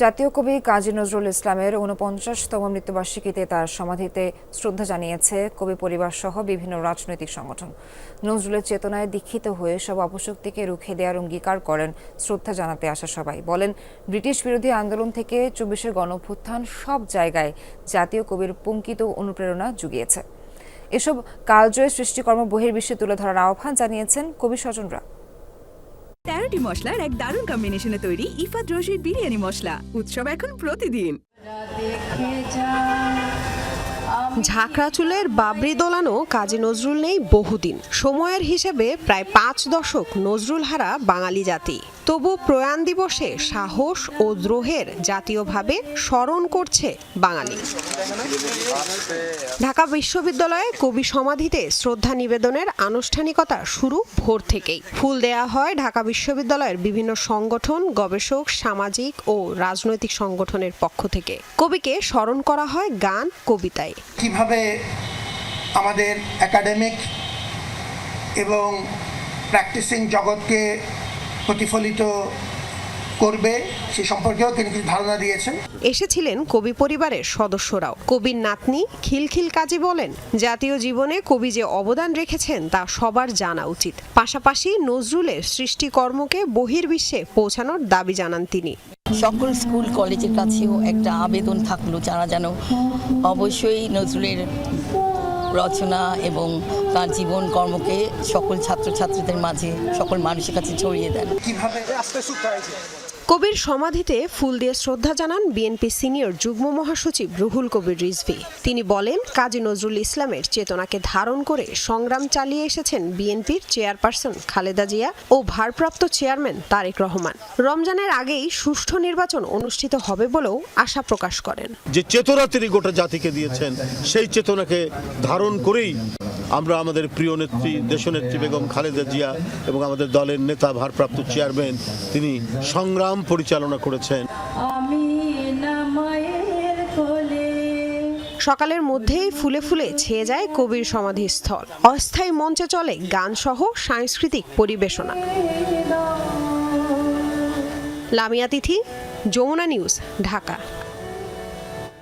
জাতীয় কবি কাজী নজরুল ইসলামের উনপঞ্চাশতম মৃত্যুবার্ষিকীতে তার সমাধিতে শ্রদ্ধা জানিয়েছে কবি পরিবার সহ বিভিন্ন রাজনৈতিক সংগঠন। নজরুলের চেতনায় দীক্ষিত হয়ে সব অপশক্তিকে রুখে দেওয়ার অঙ্গীকার করেন, শ্রদ্ধা জানাতে আসা সবাই। বলেন, ব্রিটিশ বিরোধী আন্দোলন থেকে চব্বিশের গণভ্যুত্থান সব জায়গায় জাতীয় কবির পঙ্কিত অনুপ্রেরণা জুগিয়েছে। এসব কালজয়ী সৃষ্টিকর্ম বহির্বিশ্বে তুলে ধরার আহ্বান জানিয়েছেন কবি স্বজনরা। তেরোটি মশলার এক দারুণ কম্বিনেশনে তৈরি ইফাত রশির বিরিয়ানি মশলা। উৎসব এখন প্রতিদিন। ঝাঁকড়া চুলের বাবরি দোলানো কাজী নজরুল নেই বহুদিন। সময়ের হিসেবে প্রায় পাঁচ দশক নজরুল হারা বাঙালি জাতি। তবু প্রয়াণ দিবসে সাহস ও দ্রোহের জাতীয়ভাবে স্মরণ করছে বাঙালি। ঢাকা বিশ্ববিদ্যালয়ে কবি সমাধিতে শ্রদ্ধা নিবেদনের আনুষ্ঠানিকতা শুরু ভোর থেকেই। ফুল দেয়া হয় ঢাকা বিশ্ববিদ্যালয়ের বিভিন্ন সংগঠন, গবেষক, সামাজিক ও রাজনৈতিক সংগঠনের পক্ষ থেকে। কবিকে স্মরণ করা হয় গান, কবিতায়। কীভাবে আমাদের একাডেমিক এবং প্র্যাকটিসিং জগৎকে প্রতিফলিত করবে সে সম্পর্কেও তিনি কিছু ধারণা দিয়েছেন। এসেছিলেন কবি পরিবারের সদস্যরাও। কবির নাতনি খিলখিল কাজী বলেন, জাতীয় জীবনে কবি যে অবদান রেখেছেন তা সবার জানা উচিত। পাশাপাশি নজরুলের সৃষ্টিকর্মকে বহির্বিশ্বে পৌঁছানোর দাবি জানান তিনি। সকল স্কুল, কলেজের কাছেও একটা আবেদন থাকল যারা যেন অবশ্যই নজরুলের রচনা এবং তার জীবন কর্মকে সকল ছাত্রছাত্রীদের মাঝে, সকল মানুষের কাছে ছড়িয়ে দেন। কীভাবে কবির সমাধিতে ফুল দিয়ে শ্রদ্ধা জানান বিএনপি সিনিয়র যুগ্ম মহাসচিব রুহুল কবির রিজভি। তিনি বলেন, কাজী নজরুল ইসলামের চেতনাকে ধারণ করে সংগ্রাম চালিয়ে এসেছেন বিএনপির চেয়ারপারসন খালেদা জিয়া ও ভারপ্রাপ্ত চেয়ারম্যান তারেক রহমান। রমজানের আগেই সুষ্ঠু নির্বাচন অনুষ্ঠিত হবে বলেও আশা প্রকাশ করেন। যে চেতনা তিনি গোটা জাতিকে দিয়েছেন, সেই চেতনাকে ধারণ করেই আমরা আমাদের প্রিয় নেত্রী, দেশনেত্রী বেগম খালেদা জিয়া এবং আমাদের দলের নেতা, ভারপ্রাপ্ত চেয়ারম্যান, তিনি সংগ্রাম পরিচালনা করেছেন। সকালের মধ্যেই ফুলে ফুলে ছেয়ে যায় কবির সমাধিস্থল। অস্থায়ী মঞ্চে চলে গানসহ সাংস্কৃতিক পরিবেশনা। লামিয়া তিথি, যমুনা নিউজ, ঢাকা।